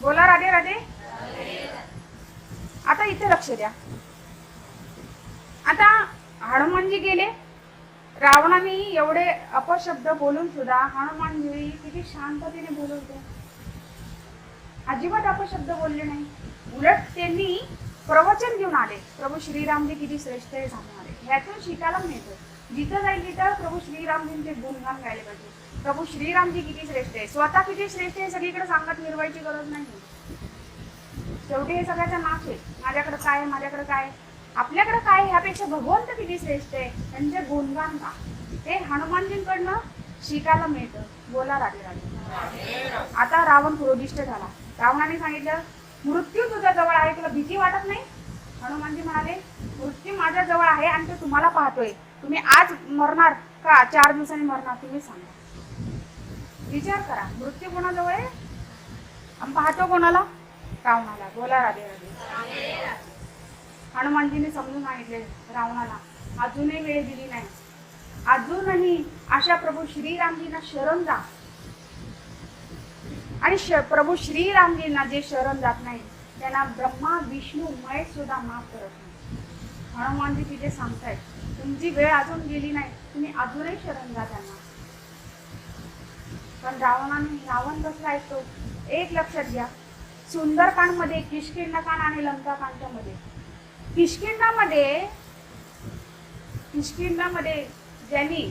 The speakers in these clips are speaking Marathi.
बोला राधे राधे. आता इथे लक्ष द्या. आता हनुमानजी गेले. रावणाने एवढे अपशब्द बोलून सुद्धा हनुमानजी किती शांततेने बोलवते अजिबात अपशब्द बोलले नाही. उलट त्यांनी प्रवचन घेऊन आले. प्रभू श्रीरामजी किती श्रेष्ठ आहे सांगणारे आले ह्यातून शिकायला मिळतं. जिथं जाईल तिथं प्रभू श्रीरामजींचे गुणगान गायले पाहिजे. प्रभू श्रीरामजी किती श्रेष्ठ आहे. स्वतः किती श्रेष्ठ आहे सगळीकडे सांगत मिरवायची गरज नाही. शेवटी हे सगळ्याचा नाश आहे. माझ्याकडे काय आहे, माझ्याकडे काय आपल्याकडे काय ह्यापेक्षा भगवंत किती श्रेष्ठ आहे? त्यांचे गुणगान का ते हनुमानजींकडनं शिकायला मिळतं. बोला राधे राधे. आता रावण क्रोधिष्ठ झाला. रावणाने सांगितलं मृत्यू तुझ्या जवळ आहे तुला भीती वाटत नाही? हनुमानजी म्हणाले मृत्यू माझ्या जवळ आहे आणि तो तुम्हाला पाहतोय. तुम्ही आज मरणार का? चार दिवसांनी मरणार तुम्ही सांगा. विचार करा. मृत्यू कोणाजवळ आहे? आणि पाहतो कोणाला? रावणाला. बोला राधे राधे. हनुमानजीने समजून सांगितले रावणाला अजूनही वेळ दिली नाही. अजूनही अशा प्रभू श्रीरामजींना शरण जा. आणि श- प्रभू श्रीरामजींना जे शरण जात नाही त्यांना ब्रह्मा विष्णू महेश सुद्धा माफ करत नाही. हनुमानजी तिथे सांगतायत तुमची वेळ अजून गेली नाही. तुम्ही अजूनही शरण जा त्यांना. पण रावणाने रावण कसला तो? एक लक्षात घ्या. सुंदरकांडमध्ये किशकिंडकांड आणि लंकाकांडच्या मध्ये किशकिंडामध्ये किशकिंडामध्ये ज्यांनी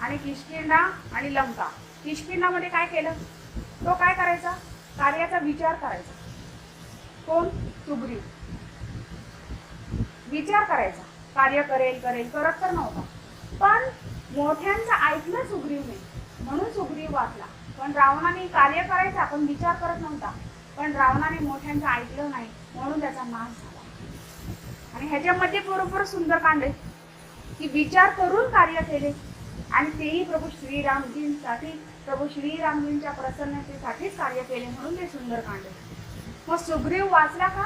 आणि किशकिंडा आणि लंका. किशकिंडामध्ये काय केलं? तो काय करायचा? कार्याचा विचार करायचा. कोण? सुग्रीव. विचार करायचा. कार्य करेल करेल करत तर नव्हता. पण मोठ्यांचं ऐकलं सुग्रीवने. म्हणून सुग्रीव वाचला. पण रावणाने कार्य करायचा पण विचार करत नव्हता. पण रावणाने मोठ्यांचं ऐकलं नाही म्हणून त्याचा नाश झाला. आणि ह्याच्यामध्ये बरोबर सुंदरकांड की विचार करून कार्य केले. आणि तेही प्रभू श्रीरामजींसाठी प्रभू श्रीरामजींच्या प्रसन्नतेसाठीच कार्य केले म्हणून ते सुंदरकांड मग सुग्रीव वाचला का?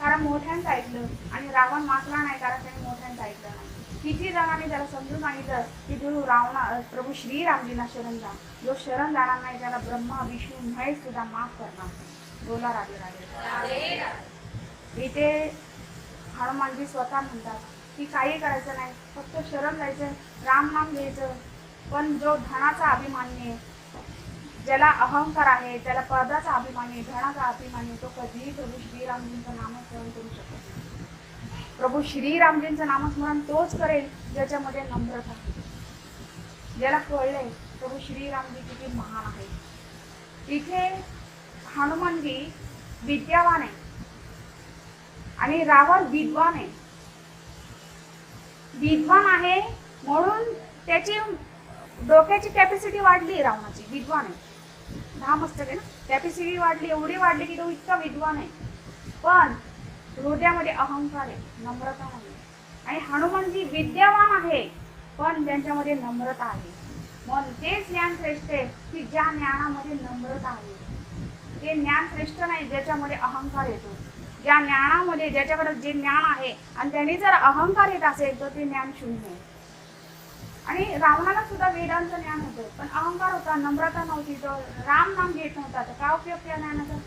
कारण मोठ्यांचं ऐकलं. आणि रावण वाचला नाही कारण त्याने मोठ्यांचं ऐकलं नाही. किती जणांनी त्याला समजून सांगितलं की तू रावणा प्रभू श्रीरामजींना शरण जा. जो शरण जाणार नाही त्याला ब्रह्मा विष्णू महेश सुद्धा माफ करणार. बोला राधे राधे. इथे हनुमानजी स्वतः म्हणतात की काही करायचं नाही फक्त शरण जायचं राम नाम घ्यायचं. पण जो धनाचा अभिमानी आहे ज्याला अहंकार आहे त्याला पदाचा अभिमानी आहे धनाचा अभिमानी आहे, तो कधीही प्रभू श्रीरामजींचं नामस्मरण करू शकत प्रभू श्रीरामजींचं नामस्मरण तोच करेल ज्याच्यामध्ये नम्रता ज्याला कळले प्रभू श्रीरामजी किती महान आहे इथे हनुमानजी विद्यावान आहे आणि रावण विद्वान आहे विद्वान आहे म्हणून त्याची डोक्याची कॅपॅसिटी वाढली रावणाची विद्वान आहे. दहा मस्तक आहे ना? कॅपॅसिटी वाढली एवढी वाढली की तो इतका विद्वान आहे. पण हृदयामध्ये अहंकार आहे नम्रता नाही आणि हनुमानजी विद्यावान आहे पण त्यांच्यामध्ये नम्रता आहे. मग ते ज्ञान श्रेष्ठ आहे की ज्या ज्ञानामध्ये नम्रता आहे. ते ज्ञान श्रेष्ठ नाही ज्याच्यामध्ये अहंकार येतो. ज्या ज्ञानामध्ये ज्याच्याकडे जे ज्ञान आहे आणि त्यांनी जर अहंकार येत असेल तर ते ज्ञान शून्य आहे. आणि रावणाला सुद्धा वेदांचं ज्ञान होतं पण अहंकार होता नम्रता नव्हती. तर राम नाम घेत नव्हता. तर काय उपयोग त्या ज्ञानाचा?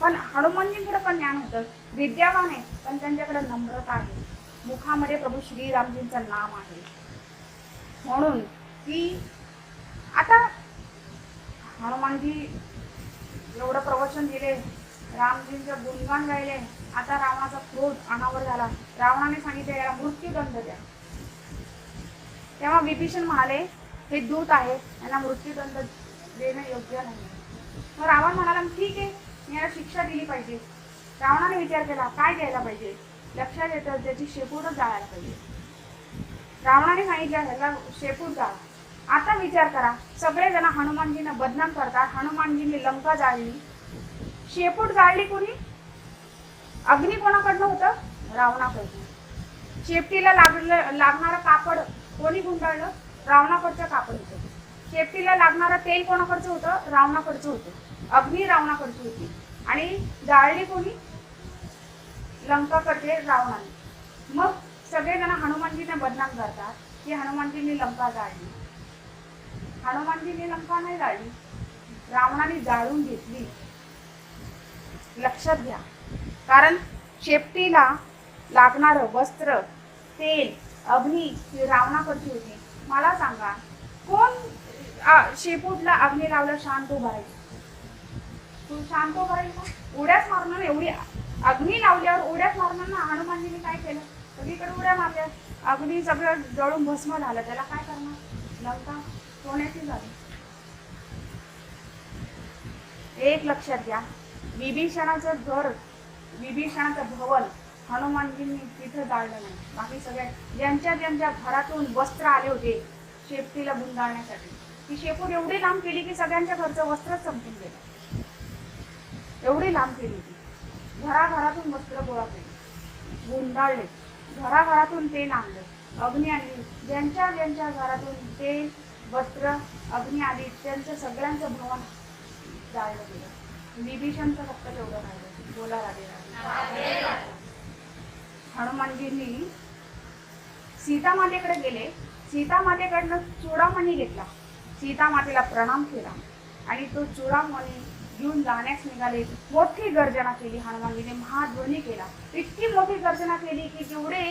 पण हनुमानजींकडे पण ज्ञान होतं. विद्यावान आहे पण त्यांच्याकडे नम्रता आहे. मुखामध्ये प्रभू श्रीरामजींचं नाम आहे. म्हणून की आता हनुमानजी एवढं प्रवचन दिले रामजींचं गुणगान गायले आता रावणाचा क्रोध अनावर झाला. रावणाने सांगितले याला मृत्यूदंड द्या. तेव्हा विभीषण म्हणाले हे दूत आहे यांना मृत्यूदंड देणं योग्य नाही. मग रावण म्हणाला ठीक आहे याला शिक्षा दिली पाहिजे. रावणाने विचार केला काय द्यायला पाहिजे? लक्षात येतं त्याची शेपूटच जाळायला पाहिजे. रावणाने सांगितलं ह्याला शेपूट जाळा. आता विचार करा सगळेजण हनुमानजींना बदनाम करतात हनुमानजींनी लंका जाळली. शेपूट जाळली कोणी? अग्नी कोणाकडनं होतं? रावणाकडनं. शेपटीला लागलं लागणारं कापड कोणी गुंडाळलं? रावणाकडचं कापड होतं. शेपटीला लागणारं तेल कोणाकडचं होतं? रावणाकडचं होतं. अग्नी रावणाकडची होती. आणि जाळली कोणी? लंकाकडचे रावणाने मग सगळेजण हनुमानजीने बदनाम करतात की हनुमानजींनी लंका जाळली. हनुमानजींनी लंका नाही जाळली. रावणाने जाळून घेतली. लक्षात घ्या. कारण शेपटीला लागणारं वस्त्र तेल अग्नी ही रावणाकडची होती. मला सांगा कोण शेपूटला अग्नी लावलं शांत उभारायची तू शांत हो उभा राहील उड्याच मारणार एवढी अग्नी लावल्यावर उड्याच मारणार ना. हनुमानजीने काय केलं? सगळीकडे उड्या मारल्या. अग्नी सगळं जळून भस्म झालं. त्याला काय करणार? लंका सोन्याची झाली. एक लक्षात घ्या. विभीषणाचं घर विभीषणाचं भवन हनुमानजींनी तिथं जाळलं नाही. बाकी सगळ्या ज्यांच्या ज्यांच्या घरातून वस्त्र आले होते शेपटीला गुंडाळण्यासाठी. ती शेपूट एवढी लांब केली की सगळ्यांच्या घरचं वस्त्रच संपून गेलं. एवढी लांब केली ती घराघरातून वस्त्र गोळा केली. गुंडाळले. घराघरातून तेल आणलं अग्नी आणली ज्यांच्या ज्यांच्या घरातून तेल वस्त्र अग्नी आली त्यांचं सगळ्यांचं भवन जाळलं गेलं. विभीषणचं फक्त तेवढं राहिलं बोला राधे हनुमानजींनी सीतामातेकडे गेले. सीतामातेकडनं चुडामणी घेतला. सीतामातेला प्रणाम केला. आणि तो चुडामणी घेऊन जाण्यास निघाले. मोठी गर्जना केली हनुमानजीने महाध्वनी केला. इतकी मोठी गर्जना केली की जेवढे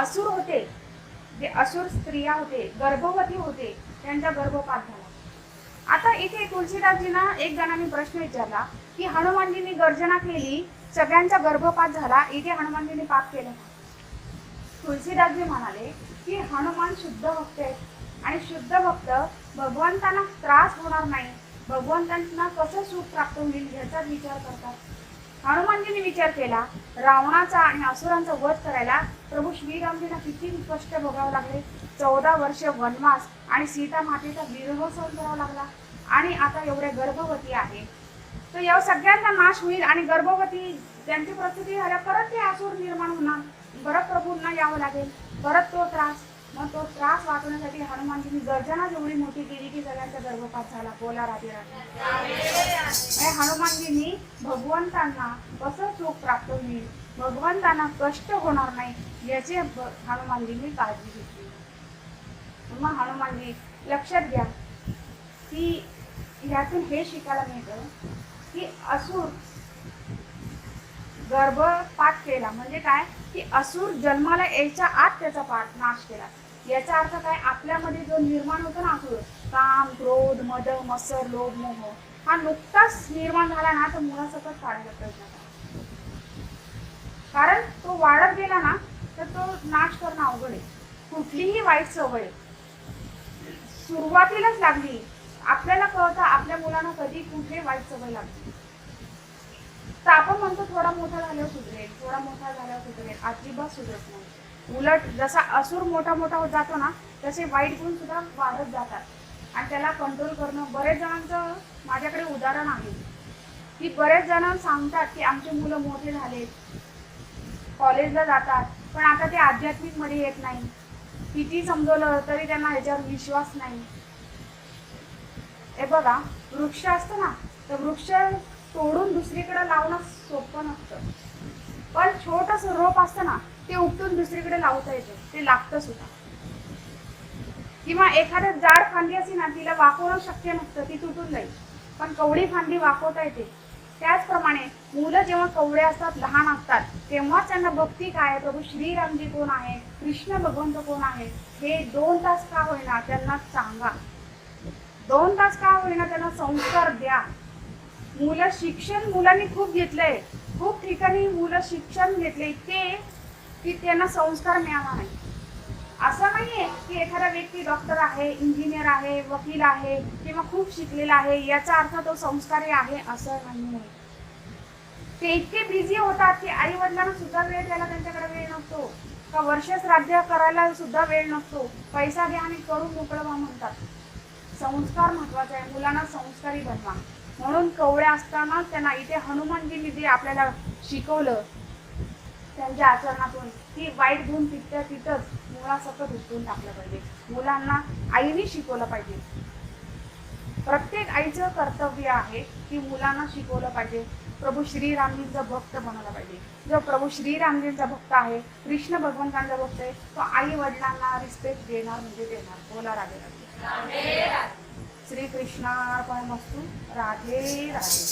असुर होते जे असुर स्त्रिया होते गर्भवती होते त्यांचा गर्भपात झाला. आता इथे तुलसीदासजींना एक जणांनी प्रश्न विचारला की हनुमानजींनी गर्जना केली सगळ्यांचा गर्भपात झाला इथे हनुमानजींनी पाप केलं तुलसीदासजी म्हणाले की हनुमान शुद्ध भक्त आहेत आणि शुद्ध भक्त भगवंतांना त्रास होणार नाही. भगवंतांना कसं सुख प्राप्त होईल याचाच विचार करतात. हनुमानजींनी विचार केला रावणाचा आणि असुरांचा वध करायला प्रभू श्रीरामजींना किती कष्ट भोगावं लागले. चौदा वर्ष वनवास आणि सीता मातेचा विरह सहन करावा लागला. आणि आता एवढ्या गर्भवती आहे. तर या सगळ्यांचा नाश होईल आणि गर्भवती त्यांची प्रसिद्धी झाल्या परत ते आसूर निर्माण होणार. परत प्रभूंना यावं लागेल. परत तो त्रास मग तो त्रास वाचवण्यासाठी हनुमानजींनी गर्जना जेवढी मोठी केली की सगळ्यांचा गर्भपात झाला बोला राधे राधे हनुमानजींनी भगवंतांना कसं सुख प्राप्त होईल भगवंतांना कष्ट होणार नाही याची हनुमानजींनी काळजी घेतली. मग हनुमानजी लक्षात घ्या की यातून हे शिकायला मिळतं की असुर गर्भपात केला. म्हणजे काय? की असुर जन्माला यायच्या आत त्याचा पाठ नाश केला. याचा अर्थ काय? आपल्यामध्ये जो निर्माण होतो ना असुर काम क्रोध मद मत्सर लोभ मोह हा नुकताच निर्माण झाला ना तर मुलासकट काढायचा प्रयत्न करा. कारण तो वाढत गेला ना तर तो नाश करणं अवघड आहे. कुठलीही वाईट सवय सुरुवातीलाच लागली. आपल्याला कळतं आपल्या मुलांना कधी कुठे वाईट सवय लागली. तर आपण म्हणतो थोडा मोठा झाल्यावर सुधरेल थोडा मोठा झाल्यावर सुधरेल अजिबात सुधरत नाही. उलट जसा असुर मोठा मोठा होत जातो ना तसे वाईट गुण सुद्धा वाढत जातात. आणि त्याला कंट्रोल करणं बरेच जणांचं माझ्याकडे उदाहरण आहे. की बरेच जण सांगतात की आमचे मुलं मोठे झाले कॉलेजला जातात पण आता ते आध्यात्मिकमध्ये येत नाही. किती समजवलं तरी त्यांना ह्याच्यावर विश्वास नाही. हे बघा वृक्ष असतं ना तर वृक्ष तोडून दुसरीकडे लावणं सोपं नसतं. पण छोटस रोप असतं ना ते उपटून दुसरीकडे लावता येतं. ते लागतं सुद्धा. किंवा एखादं जाड फांदी असे ना तिला वाकवणं शक्य नसतं ती तुटून जाईल. पण कवडी फांदी वाकवता येते. त्याचप्रमाणे मुलं जेव्हा कवडे असतात लहान असतात तेव्हा त्यांना भक्ती काय प्रभू श्रीरामजी कोण आहे? कृष्ण भगवंत कोण आहे? हे दोन तास का होईना? त्यांना सांगा. दोन तास का होईना? त्यांना संस्कार द्या. मुलं शिक्षण मुलांनी खूप घेतलंय. खूप ठिकाणी मुलं शिक्षण घेतले इतके की त्यांना संस्कार मिळाला नाही. असं नाहीये की एखादा व्यक्ती डॉक्टर आहे इंजिनियर आहे वकील आहे किंवा खूप शिकलेला आहे याचा अर्थ तो संस्कारी आहे असं नाही ते इतके बिझी होतात की आई वडिलांना सुद्धा वेळ द्यायला त्यांच्याकडे वेळ नसतो. का वर्ष श्राद्ध करायला सुद्धा वेळ नसतो. पैसा घ्या आणि करून मोकळं म्हणतात. संस्कार महत्त्वाचा आहे. मुलांना संस्कारी बनवा. म्हणून कवड्या असताना त्यांना इथे हनुमानजींनी जे आपल्याला शिकवलं त्यांच्या आचरणातून ती वाईट गुण तिथं तिथंच मुळासकट उचलून टाकलं पाहिजे. मुलांना आईने शिकवलं पाहिजे. प्रत्येक आईचं कर्तव्य आहे की मुलांना शिकवलं पाहिजे. प्रभू श्रीरामजींचा भक्त बनवला पाहिजे. जो प्रभू श्रीरामजींचा भक्त आहे कृष्ण भगवंतांचा भक्त आहे तो आई वडिलांना रिस्पेक्ट देणार म्हणजे देणार बोला राधे राधे श्रीकृष्णार्पणमस्तू राधे राधे.